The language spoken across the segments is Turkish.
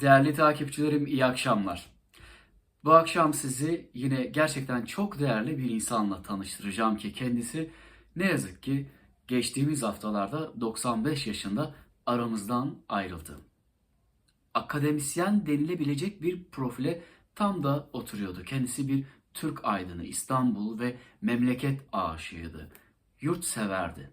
Değerli takipçilerim iyi akşamlar. Bu akşam sizi yine gerçekten çok değerli bir insanla tanıştıracağım ki kendisi ne yazık ki geçtiğimiz haftalarda 95 yaşında aramızdan ayrıldı. Akademisyen denilebilecek bir profile tam da oturuyordu. Kendisi bir Türk aydını, İstanbul ve memleket aşığıydı. Yurtseverdi.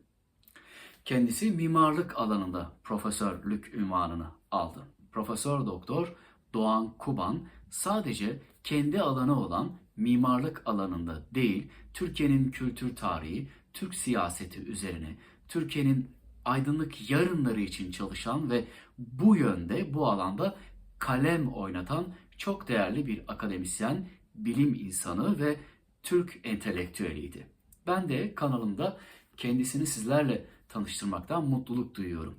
Kendisi mimarlık alanında profesörlük ünvanını aldı. Profesör Doktor Doğan Kuban sadece kendi alanı olan mimarlık alanında değil, Türkiye'nin kültür tarihi, Türk siyaseti üzerine, Türkiye'nin aydınlık yarınları için çalışan ve bu yönde, bu alanda kalem oynatan çok değerli bir akademisyen, bilim insanı ve Türk entelektüeliydi. Ben de kanalımda kendisini sizlerle tanıştırmaktan mutluluk duyuyorum.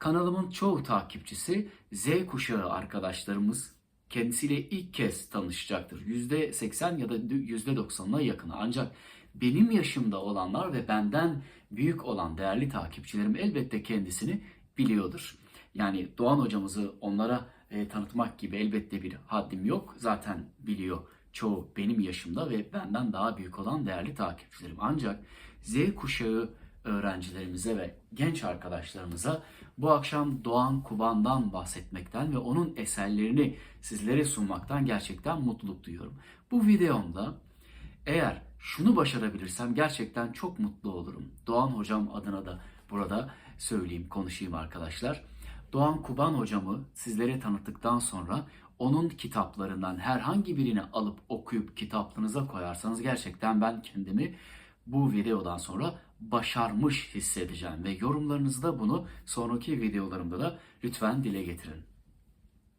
Kanalımın çoğu takipçisi Z kuşağı arkadaşlarımız kendisiyle ilk kez tanışacaktır. %80 ya da %90'ına yakını. Ancak benim yaşımda olanlar ve benden büyük olan değerli takipçilerim elbette kendisini biliyordur. Yani Doğan hocamızı onlara e, tanıtmak gibi elbette bir haddim yok. Zaten biliyor çoğu benim yaşımda ve benden daha büyük olan değerli takipçilerim. Ancak Z kuşağı öğrencilerimize ve genç arkadaşlarımıza bu akşam Doğan Kuban'dan bahsetmekten ve onun eserlerini sizlere sunmaktan gerçekten mutluluk duyuyorum. Bu videomda eğer şunu başarabilirsem gerçekten çok mutlu olurum. Doğan hocam adına da burada söyleyeyim, konuşayım arkadaşlar. Doğan Kuban hocamı sizlere tanıttıktan sonra onun kitaplarından herhangi birini alıp okuyup kitaplığınıza koyarsanız gerçekten ben kendimi bu videodan sonra başarmış hissedeceğim ve yorumlarınızda bunu sonraki videolarımda da lütfen dile getirin.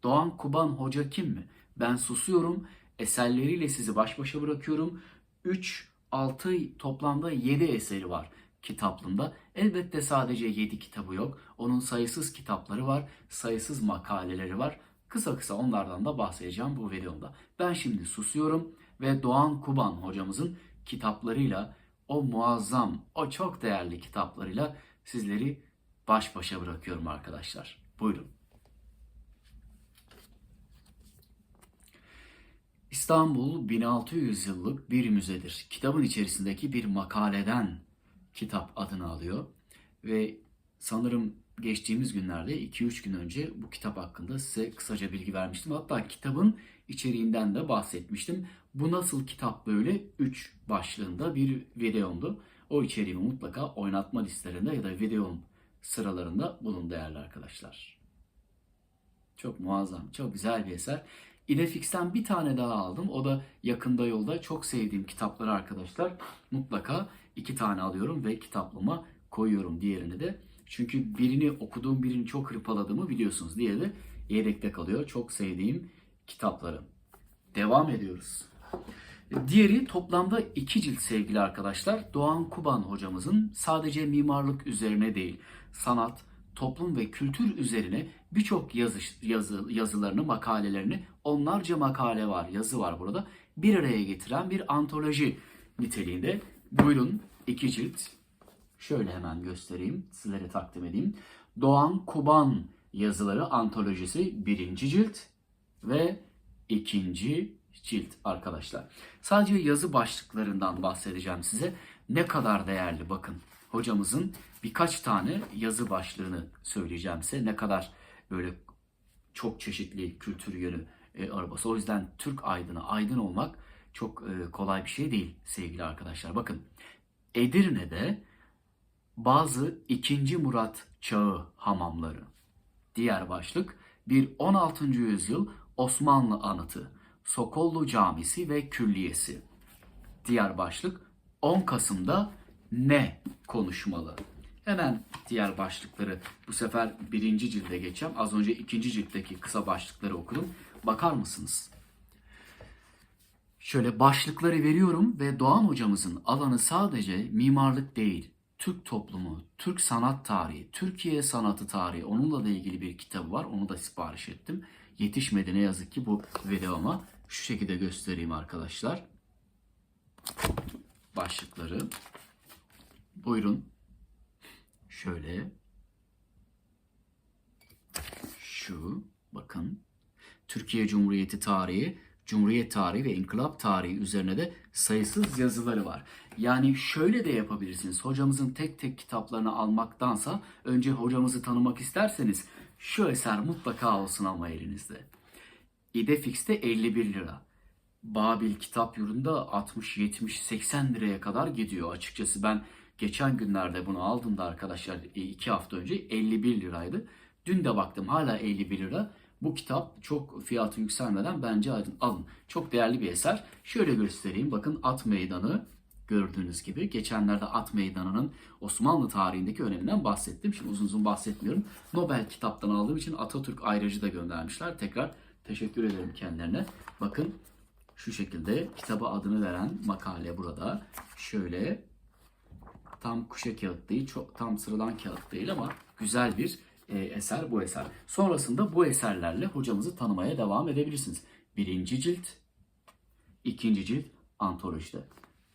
Doğan Kuban Hoca kim mi? Ben susuyorum. Eserleriyle sizi baş başa bırakıyorum. 3, 6 toplamda 7 eseri var kitaplığında. Elbette sadece 7 kitabı yok. Onun sayısız kitapları var, sayısız makaleleri var. Kısa kısa onlardan da bahsedeceğim bu videomda. Ben şimdi susuyorum ve Doğan Kuban hocamızın kitaplarıyla o muazzam, o çok değerli kitaplarıyla sizleri baş başa bırakıyorum arkadaşlar. Buyurun. İstanbul 1600 yıllık bir müzedir. Kitabın içerisindeki bir makaleden kitap adını alıyor ve sanırım geçtiğimiz günlerde 2-3 gün önce bu kitap hakkında size kısaca bilgi vermiştim. Hatta kitabın içeriğinden de bahsetmiştim. Bu nasıl kitap böyle 3 başlığında bir videomdu. O içeriğimi mutlaka oynatma listelerinde ya da videom sıralarında bulun değerli arkadaşlar. Çok muazzam, çok güzel bir eser. Idefix'ten bir tane daha aldım. O da yakında yolda çok sevdiğim kitapları arkadaşlar. Mutlaka iki tane alıyorum ve kitaplığıma koyuyorum diğerini de. Çünkü birini okuduğum birini çok hırpaladığımı biliyorsunuz. Diğeri de yedekte kalıyor. Çok sevdiğim kitapları. Devam ediyoruz. Diğeri toplamda iki cilt sevgili arkadaşlar. Doğan Kuban hocamızın sadece mimarlık üzerine değil, sanat, toplum ve kültür üzerine birçok yazı, yazı, yazılarını, makalelerini, onlarca makale var, yazı var burada. Bir araya getiren bir antoloji niteliğinde. Buyurun iki cilt. Şöyle hemen göstereyim, sizlere takdim edeyim. Doğan Kuban yazıları antolojisi birinci cilt ve ikinci cilt arkadaşlar. Sadece yazı başlıklarından bahsedeceğim size. Ne kadar değerli bakın. Hocamızın birkaç tane yazı başlığını söyleyeceğim size. Ne kadar böyle çok çeşitli kültür yönü e, arabası. O yüzden Türk aydını, aydın olmak çok e, kolay bir şey değil sevgili arkadaşlar. Bakın Edirne'de bazı 2. Murat çağı hamamları. Diğer başlık bir 16. yüzyıl Osmanlı anıtı. Sokollu Camisi ve Külliyesi. Diğer başlık 10 Kasım'da ne konuşmalı? Hemen diğer başlıkları bu sefer birinci cilde geçeceğim. Az önce ikinci ciltteki kısa başlıkları okudum. Bakar mısınız? Şöyle başlıkları veriyorum ve Doğan hocamızın alanı sadece mimarlık değil, Türk toplumu, Türk sanat tarihi, Türkiye sanatı tarihi onunla da ilgili bir kitabı var. Onu da sipariş ettim. Yetişmedi ne yazık ki bu videoma. Şu şekilde göstereyim arkadaşlar. Başlıkları. Buyurun. Şöyle. Şu. Bakın. Türkiye Cumhuriyeti tarihi, Cumhuriyet tarihi ve İnkılap tarihi üzerine de sayısız yazıları var. Yani şöyle de yapabilirsiniz. Hocamızın tek tek kitaplarını almaktansa önce hocamızı tanımak isterseniz şu eser mutlaka olsun ama elinizde. İdefix'te 51 lira. Babil Kitap Yurdu'nda 60, 70, 80 liraya kadar gidiyor. Açıkçası ben geçen günlerde bunu aldığımda arkadaşlar e, iki hafta önce 51 liraydı. Dün de baktım hala 51 lira. Bu kitap çok fiyatı yükselmeden bence alın. Çok değerli bir eser. Şöyle göstereyim. Bakın At Meydanı gördüğünüz gibi. Geçenlerde At Meydanı'nın Osmanlı tarihindeki öneminden bahsettim. Şimdi uzun uzun bahsetmiyorum. Nobel kitaptan aldığım için Atatürk ayrıcı da göndermişler. Tekrar teşekkür ederim kendilerine. Bakın şu şekilde kitaba adını veren makale burada. Şöyle tam kuşa kağıt değil, çok tam sıradan kağıt değil ama güzel bir eser bu eser. Sonrasında bu eserlerle hocamızı tanımaya devam edebilirsiniz. Birinci cilt, ikinci cilt antolojide.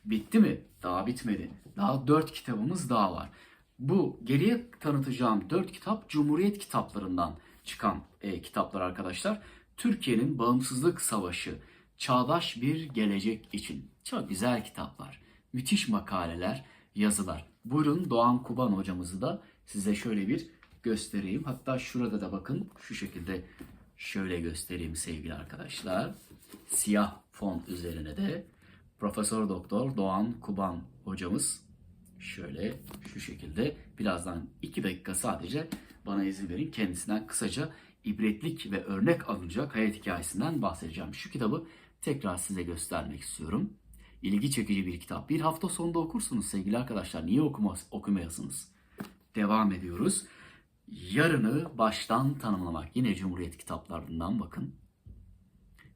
Bitti mi? Daha bitmedi. Daha dört kitabımız daha var. Bu geriye tanıtacağım dört kitap Cumhuriyet kitaplarından çıkan e, kitaplar arkadaşlar. Türkiye'nin bağımsızlık savaşı, çağdaş bir gelecek için. Çok güzel kitaplar. Müthiş makaleler, yazılar. Buyurun Doğan Kuban hocamızı da size şöyle bir göstereyim. Hatta şurada da bakın şu şekilde şöyle göstereyim sevgili arkadaşlar. Siyah fon üzerine de Profesör Doktor Doğan Kuban hocamız şöyle şu şekilde birazdan iki dakika sadece bana izin verin kendisinden kısaca ibretlik ve örnek alınacak hayat hikayesinden bahsedeceğim. Şu kitabı tekrar size göstermek istiyorum. İlgi çekici bir kitap. Bir hafta sonunda okursunuz sevgili arkadaşlar. Niye okumaz, okumayasınız? Devam ediyoruz. Yarını baştan tanımlamak. Yine Cumhuriyet kitaplarından bakın.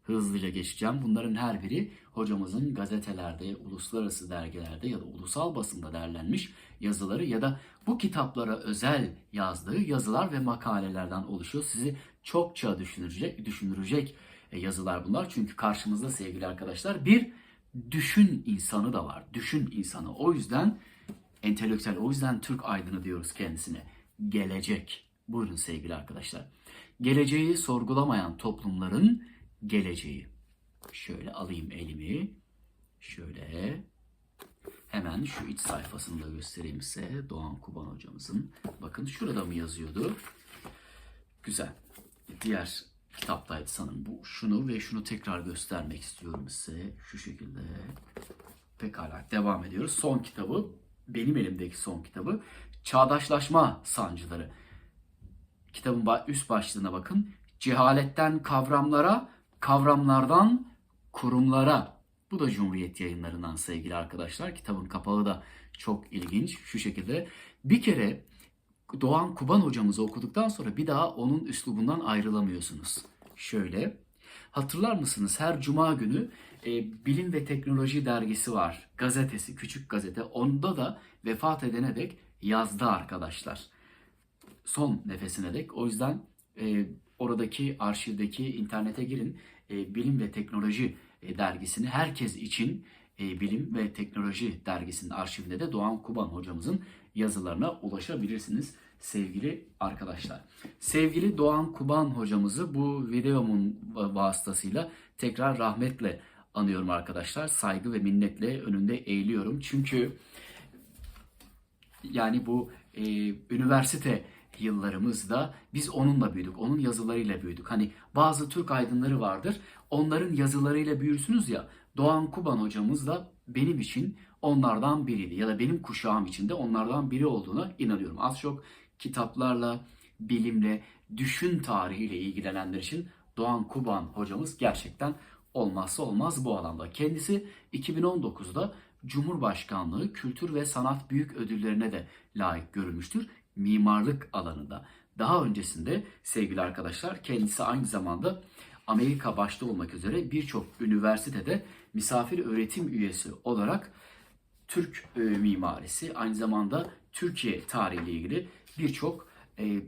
Hızlıca geçeceğim. Bunların her biri hocamızın gazetelerde, uluslararası dergilerde ya da ulusal basında derlenmiş yazıları ya da bu kitaplara özel yazdığı yazılar ve makalelerden oluşuyor. Sizi çokça düşünürecek, düşündürecek yazılar bunlar. Çünkü karşımızda sevgili arkadaşlar bir düşün insanı da var. Düşün insanı. O yüzden entelektüel, o yüzden Türk aydını diyoruz kendisine. Gelecek. Buyurun sevgili arkadaşlar. Geleceği sorgulamayan toplumların geleceği. Şöyle alayım elimi. Şöyle. Hemen şu iç sayfasını da göstereyim size. Doğan Kuban hocamızın. Bakın şurada mı yazıyordu? Güzel. Diğer kitaptaydı sanırım. Bu şunu ve şunu tekrar göstermek istiyorum size. Şu şekilde. Pekala devam ediyoruz. Son kitabı benim elimdeki son kitabı Çağdaşlaşma Sancıları. Kitabın üst başlığına bakın. Cehaletten kavramlara, kavramlardan kurumlara. Bu da Cumhuriyet yayınlarından sevgili arkadaşlar. Kitabın kapağı da çok ilginç. Şu şekilde. Bir kere Doğan Kuban hocamızı okuduktan sonra bir daha onun üslubundan ayrılamıyorsunuz. Şöyle. Hatırlar mısınız her cuma günü e, Bilim ve Teknoloji dergisi var. Gazetesi, küçük gazete. Onda da vefat edene dek yazdı arkadaşlar. Son nefesine dek. O yüzden e, oradaki arşivdeki internete girin. E, Bilim ve Teknoloji e, dergisini herkes için e, Bilim ve Teknoloji dergisinin arşivinde de Doğan Kuban hocamızın yazılarına ulaşabilirsiniz sevgili arkadaşlar. Sevgili Doğan Kuban hocamızı bu videomun vasıtasıyla tekrar rahmetle anıyorum arkadaşlar. Saygı ve minnetle önünde eğiliyorum. Çünkü yani bu e, üniversite yıllarımızda biz onunla büyüdük. Onun yazılarıyla büyüdük. Hani bazı Türk aydınları vardır. Onların yazılarıyla büyürsünüz ya. Doğan Kuban hocamız da benim için onlardan biriydi. Ya da benim kuşağım için de onlardan biri olduğuna inanıyorum. Az çok kitaplarla, bilimle, düşün tarihiyle ilgilenenler için Doğan Kuban hocamız gerçekten olmazsa olmaz bu alanda. Kendisi 2019'da Cumhurbaşkanlığı Kültür ve Sanat Büyük Ödüllerine de layık görülmüştür. Mimarlık alanında. Daha öncesinde sevgili arkadaşlar kendisi aynı zamanda Amerika başta olmak üzere birçok üniversitede misafir öğretim üyesi olarak Türk e, mimarisi aynı zamanda Türkiye tarihiyle ilgili birçok e,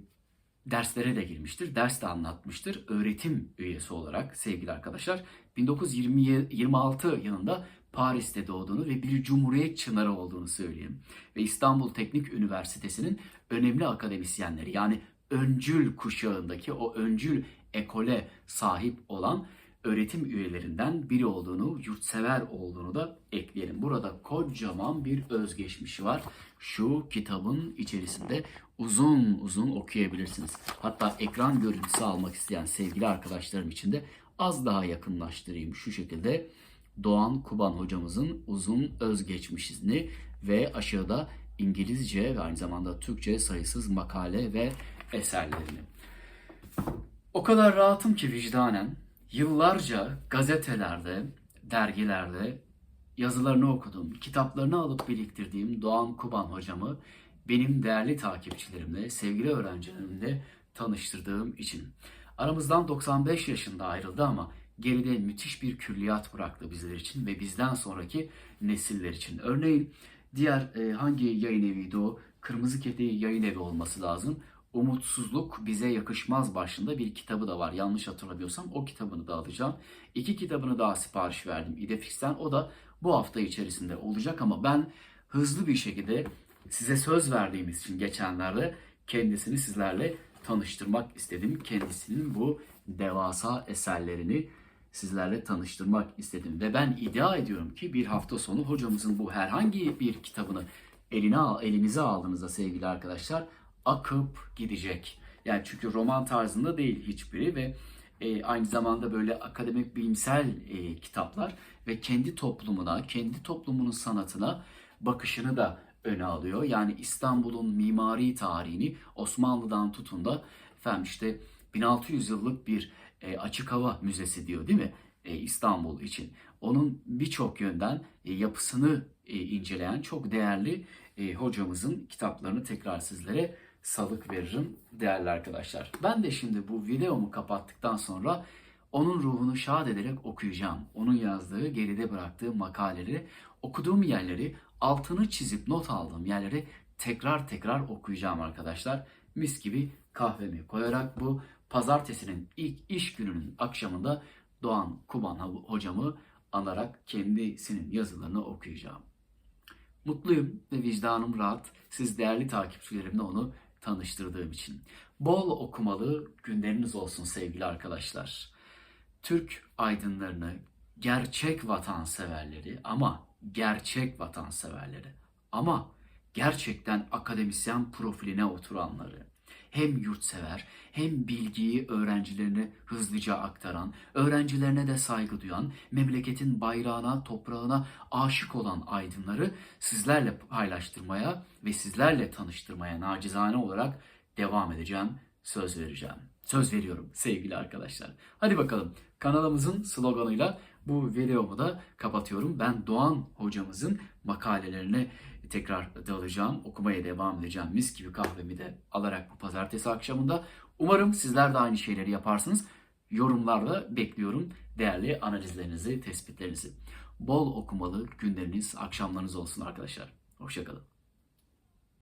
derslere de girmiştir. Ders de anlatmıştır. Öğretim üyesi olarak sevgili arkadaşlar 1926 yılında Paris'te doğduğunu ve bir cumhuriyet çınarı olduğunu söyleyeyim. Ve İstanbul Teknik Üniversitesi'nin önemli akademisyenleri yani öncül kuşağındaki o öncül ekole sahip olan öğretim üyelerinden biri olduğunu, yurtsever olduğunu da ekleyelim. Burada kocaman bir özgeçmişi var. Şu kitabın içerisinde uzun uzun okuyabilirsiniz. Hatta ekran görüntüsü almak isteyen sevgili arkadaşlarım için de az daha yakınlaştırayım. Şu şekilde Doğan Kuban hocamızın uzun özgeçmişini ve aşağıda İngilizce ve aynı zamanda Türkçe sayısız makale ve eserlerini. O kadar rahatım ki vicdanen yıllarca gazetelerde, dergilerde yazılarını okudum, kitaplarını alıp biriktirdiğim Doğan Kuban hocamı benim değerli takipçilerimle, sevgili öğrencilerimle tanıştırdığım için. Aramızdan 95 yaşında ayrıldı ama geride müthiş bir külliyat bıraktı bizler için ve bizden sonraki nesiller için. Örneğin diğer e, hangi yayın eviydi o? Kırmızı Kedi yayın evi olması lazım. Umutsuzluk bize yakışmaz başında bir kitabı da var. Yanlış hatırlamıyorsam o kitabını da alacağım. İki kitabını daha sipariş verdim İdefix'ten. O da bu hafta içerisinde olacak ama ben hızlı bir şekilde size söz verdiğimiz için geçenlerde kendisini sizlerle tanıştırmak istedim. Kendisinin bu devasa eserlerini sizlerle tanıştırmak istedim. Ve ben iddia ediyorum ki bir hafta sonu hocamızın bu herhangi bir kitabını eline al, elinize aldığınızda sevgili arkadaşlar akıp gidecek. Yani çünkü roman tarzında değil hiçbiri ve e, aynı zamanda böyle akademik bilimsel e, kitaplar ve kendi toplumuna, kendi toplumunun sanatına bakışını da öne alıyor. Yani İstanbul'un mimari tarihini Osmanlı'dan tutun da efendim işte 1600 yıllık bir e, açık hava müzesi diyor değil mi? E, İstanbul için. Onun birçok yönden e, yapısını e, inceleyen çok değerli e, hocamızın kitaplarını tekrar sizlere salık veririm değerli arkadaşlar. Ben de şimdi bu videomu kapattıktan sonra onun ruhunu şad ederek okuyacağım. Onun yazdığı, geride bıraktığı makaleleri, okuduğum yerleri, altını çizip not aldığım yerleri tekrar tekrar okuyacağım arkadaşlar. Mis gibi kahvemi koyarak bu pazartesinin ilk iş gününün akşamında Doğan Kuban hocamı anarak kendisinin yazılarını okuyacağım. Mutluyum ve vicdanım rahat. Siz değerli takipçilerimle onu tanıştırdığım için. Bol okumalı günleriniz olsun sevgili arkadaşlar. Türk aydınlarını, gerçek vatanseverleri ama gerçek vatanseverleri ama gerçekten akademisyen profiline oturanları, hem yurtsever hem bilgiyi öğrencilerine hızlıca aktaran, öğrencilerine de saygı duyan, memleketin bayrağına, toprağına aşık olan aydınları sizlerle paylaştırmaya ve sizlerle tanıştırmaya nacizane olarak devam edeceğim, söz vereceğim. Söz veriyorum sevgili arkadaşlar. Hadi bakalım kanalımızın sloganıyla bu videomu da kapatıyorum. Ben Doğan hocamızın makalelerine tekrar dalacağım. Okumaya devam edeceğim. Mis gibi kahvemi de alarak bu pazartesi akşamında. Umarım sizler de aynı şeyleri yaparsınız. Yorumlarda bekliyorum değerli analizlerinizi, tespitlerinizi. Bol okumalı günleriniz, akşamlarınız olsun arkadaşlar. Hoşçakalın.